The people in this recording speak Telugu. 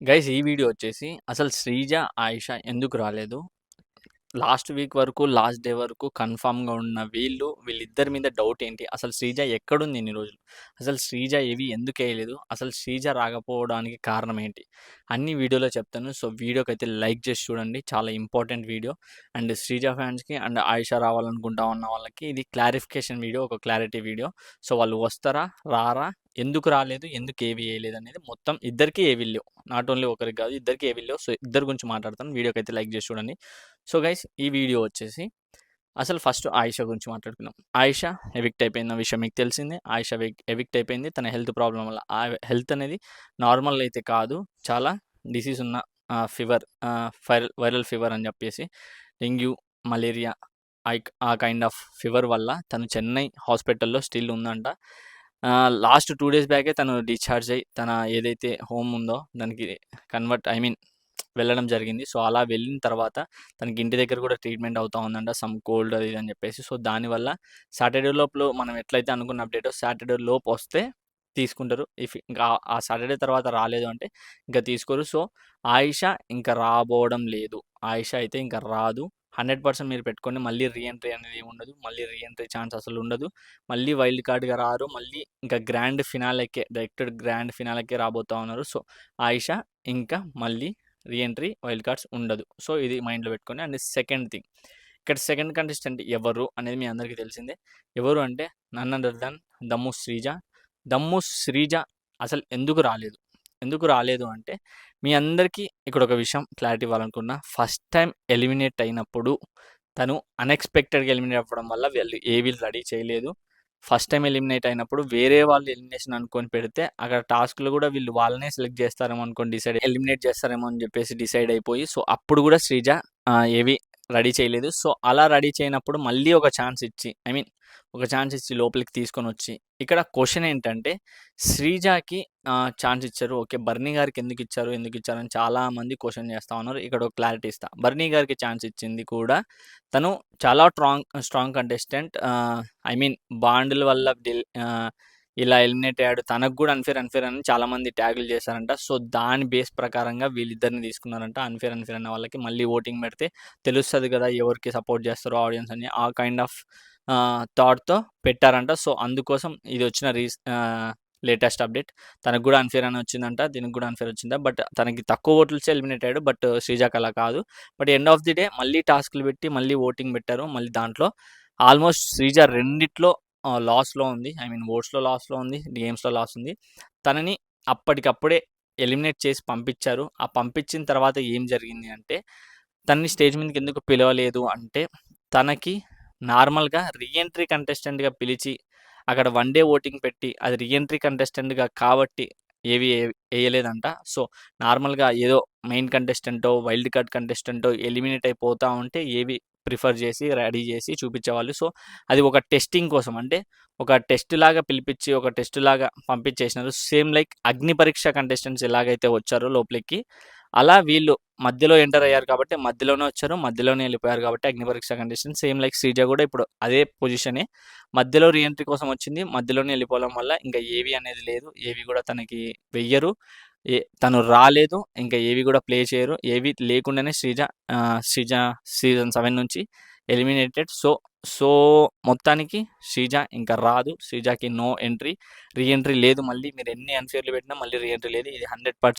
గైస్ ఈ వీడియో వచ్చేసి అసలు శ్రీజ, ఆయిష ఎందుకు రాలేదు? లాస్ట్ వీక్ వరకు, లాస్ట్ డే వరకు కన్ఫామ్గా ఉన్న వీళ్ళు, వీళ్ళిద్దరి మీద డౌట్ ఏంటి? అసలు శ్రీజ ఎక్కడుంది ఇన్ని రోజులు? అసలు శ్రీజ ఏవి ఎందుకేయలేదు? అసలు శ్రీజ రాకపోవడానికి కారణం ఏంటి? అన్ని వీడియోలో చెప్తాను. సో వీడియోకైతే లైక్ చేసి చూడండి. చాలా ఇంపార్టెంట్ వీడియో. అండ్ శ్రీజ ఫ్యాన్స్‌కి అండ్ ఆయిషా రావాలనుకుంటా ఉన్న వాళ్ళకి ఇది క్లారిఫికేషన్ వీడియో, ఒక క్లారిటీ వీడియో. సో వాళ్ళు వస్తారా? రారా? ఎందుకు రాలేదు? ఎందుకు ఏవి వేయలేదు అనేది మొత్తం ఇద్దరికి ఏవి లేవు. నాట్ ఓన్లీ ఒకరికి కాదు ఇద్దరికి ఏవి లేవు. సో ఇద్దరి గురించి మాట్లాడతాను. వీడియోకి అయితే లైక్ చేసి చూడండి. సో గైస్ ఈ వీడియో వచ్చేసి అసలు ఫస్ట్ ఆయిష గురించి మాట్లాడుకున్నాం ఆయిషా ఎవిక్ట్ అయిపోయిన విషయం మీకు తెలిసిందే. ఆయిషా ఎవిక్ట్ అయిపోయింది. తన హెల్త్ ప్రాబ్లమ్ వల్ల. ఆ హెల్త్ అనేది నార్మల్ అయితే కాదు. చాలా డిసీజ్ ఉన్న ఫీవర్ ఫైరల్ వైరల్ ఫీవర్ అని చెప్పేసి డెంగ్యూ, మలేరియా ఐ ఆ కైండ్ ఆఫ్ ఫీవర్ వల్ల తను చెన్నై హాస్పిటల్‌లో స్టిల్ ఉందంట. లాస్ట్ టూ డేస్ బ్యాకే తను డిశ్చార్జ్ అయ్యి తన ఏదైతే హోమ్ ఉందో దానికి కన్వర్ట్ ఐ మీన్ వెళ్ళడం జరిగింది. సో అలా వెళ్ళిన తర్వాత తనకి ఇంటి దగ్గర కూడా ట్రీట్మెంట్ అవుతా ఉందంట. సమ్ కోల్డ్ అది అని చెప్పేసి. సో దానివల్ల సాటర్‌డే లోపల మనం ఎట్లయితే అనుకున్న అప్డేటో సాటర్‌డే లోపు వస్తే తీసుకుంటారు. ఇఫ్ ఇంకా ఆ సాటర్‌డే తర్వాత రాలేదు అంటే ఇంకా తీసుకోరు. సో ఆయిష ఇంకా రాబోవడం లేదు. ఆయిష అయితే ఇంకా రాదు. 100% మీరు పెట్టుకోండి. మళ్ళీ రీ ఎంట్రీ అనేది ఉండదు. మళ్ళీ రీ ఎంట్రీ ఛాన్స్ అసలు ఉండదు. మళ్ళీ వైల్డ్ కార్డ్‌గా రారు. మళ్ళీ ఇంకా గ్రాండ్ ఫినాలకే డైరెక్ట్ గ్రాండ్ ఫినాలకే రాబోతా ఉన్నారు. సో ఆయిష ఇంకా మళ్ళీ రీ ఎంట్రీ, వైల్డ్ కార్డ్స్ ఉండదు. సో ఇది మైండ్‌లో పెట్టుకొని అండ్ సెకండ్ థింగ్ ఇక్కడ సెకండ్ కంటెస్టెంట్ ఎవరు అనేది మీ అందరికీ తెలిసిందే. ఎవరు అంటే నన్ అదర్ దన్ దమ్ము శ్రీజ. దమ్ము శ్రీజ అసలు ఎందుకు రాలేదు? ఎందుకు రాలేదు అంటే మీ అందరికీ ఇక్కడ ఒక విషయం క్లారిటీ ఇవ్వాలనుకున్నా. ఫస్ట్ టైం ఎలిమినేట్ అయినప్పుడు తను అన్‌ఎక్స్‌పెక్టెడ్‌గా ఎలిమినేట్ అవ్వడం వల్ల వీళ్ళు ఏవి రెడీ చేయలేదు. ఫస్ట్ టైం ఎలిమినేట్ అయినప్పుడు వేరే వాళ్ళు ఎలిమినేషన్ అనుకొని పెడితే అక్కడ టాస్క్లు కూడా వీళ్ళు వాళ్ళనే సెలెక్ట్ చేస్తారేమో అనుకోని డిసైడ్ ఎలిమినేట్ చేస్తారేమో అని చెప్పేసి డిసైడ్ అయిపోయి సో అప్పుడు కూడా శ్రీజ ఏవి రెడీ చేయలేదు. సో అలా రెడీ చేయనప్పుడు మళ్ళీ ఒక ఛాన్స్ ఇచ్చి ఐ మీన్ ఒక ఛాన్స్ ఇచ్చి లోపలికి తీసుకొని వచ్చి ఇక్కడ క్వశ్చన్ ఏంటంటే శ్రీజాకి ఛాన్స్ ఇచ్చారు. ఓకే. బర్నీ గారికి ఎందుకు ఇచ్చారు? ఎందుకు ఇచ్చారు? అని చాలామంది క్వశ్చన్ చేస్తా ఉన్నారు. ఇక్కడ ఒక క్లారిటీ ఇస్తా. బర్నీ గారికి ఛాన్స్ ఇచ్చింది కూడా తను చాలా strong strong contestant. I mean బాండ్‌ల వల్ల డిల్ ఇలా ఎలిమినేట్ అయ్యాడు. తనకు కూడా అన్ఫేర్ అన్ఫేర్ అని చాలామంది ట్యాగులు చేశారంట. సో దాని బేస్ ప్రకారంగా వీళ్ళిద్దరిని తీసుకున్నారంట. అన్ఫేర్ అన్ఫేర్ అన్న వాళ్ళకి మళ్ళీ ఓటింగ్ పెడితే తెలుస్తుంది కదా! ఎవరికి సపోర్ట్ చేస్తారో ఆడియన్స్ అని. ఆ కైండ్ ఆఫ్ థాట్‌తో పెట్టారంట. సో అందుకోసం ఇది వచ్చిన రీస్ లేటెస్ట్ అప్డేట్. తనకు కూడా అన్ఫేర్ అని వచ్చిందంట. దీనికి కూడా అన్ఫేర్ వచ్చిందా? బట్ తనకి తక్కువ ఓట్లతో ఎలిమినేట్ అయ్యాడు. బట్ శ్రీజాక్ అలా కాదు. But end of the day మళ్ళీ టాస్క్‌లు పెట్టి మళ్ళీ ఓటింగ్ పెట్టారు. మళ్ళీ దాంట్లో ఆల్మోస్ట్ శ్రీజ రెండిట్లో లాస్‌లో ఉంది. ఐ మీన్ ఓట్స్‌లో లాస్‌లో ఉంది. గేమ్స్‌లో లాస్ ఉంది. తనని అప్పటికప్పుడే ఎలిమినేట్ చేసి పంపించారు. ఆ పంపించిన తర్వాత ఏం జరిగింది అంటే తనని స్టేజ్ మీదకి ఎందుకు పిలవలేదు అంటే తనకి నార్మల్‌గా రీఎంట్రీ కంటెస్టెంట్‌గా పిలిచి అక్కడ వన్ డే ఓటింగ్ పెట్టి అది రీఎంట్రీ కంటెస్టెంట్‌గా కాబట్టి ఏవి వేయలేదంట సో నార్మల్‌గా ఏదో మెయిన్ కంటెస్టెంటో, వైల్డ్ కార్డ్ కంటెస్టెంటో ఎలిమినేట్ అయిపోతూ ఉంటే ఏవి ప్రిఫర్ చేసి రెడీ చేసి చూపించేవాళ్ళు. సో అది ఒక టెస్టింగ్ కోసం అంటే ఒక టెస్ట్ లాగా పిలిపించి ఒక టెస్ట్ లాగా పంపించేసినారు. సేమ్ లైక్ అగ్ని పరీక్ష కంటెస్టెంట్స్ ఎలాగైతే వచ్చారో లోపలికి అలా వీళ్ళు మధ్యలో ఎంటర్ అయ్యారు కాబట్టి మధ్యలోనే వచ్చారు. మధ్యలోనే వెళ్ళిపోయారు కాబట్టి అగ్ని పరీక్ష కంటెస్టెంట్స్ సేమ్ లైక్ శ్రీజ కూడా ఇప్పుడు అదే పొజిషనే. మధ్యలో రీ ఎంట్రీ కోసం వచ్చింది. మధ్యలోనే వెళ్ళిపోవడం వల్ల ఇంకా ఏవి అనేది లేదు. ఏవి కూడా తనకి వెయ్యరు. ఏ తను రాలేదు. ఇంకా ఏవి కూడా ప్లే చేయరు. ఏవి లేకుండానే శ్రీజ శ్రీజ సీజన్ సెవెన్ నుంచి ఎలిమినేటెడ్. సో సో మొత్తానికి శ్రీజ ఇంకా రాదు. శ్రీజకి నో ఎంట్రీ. రీ ఎంట్రీ లేదు మళ్ళీ. మీరు ఎన్ని అన్ఫేర్లు పెట్టినా మళ్ళీ రీ ఎంట్రీ లేదు. ఇది 100%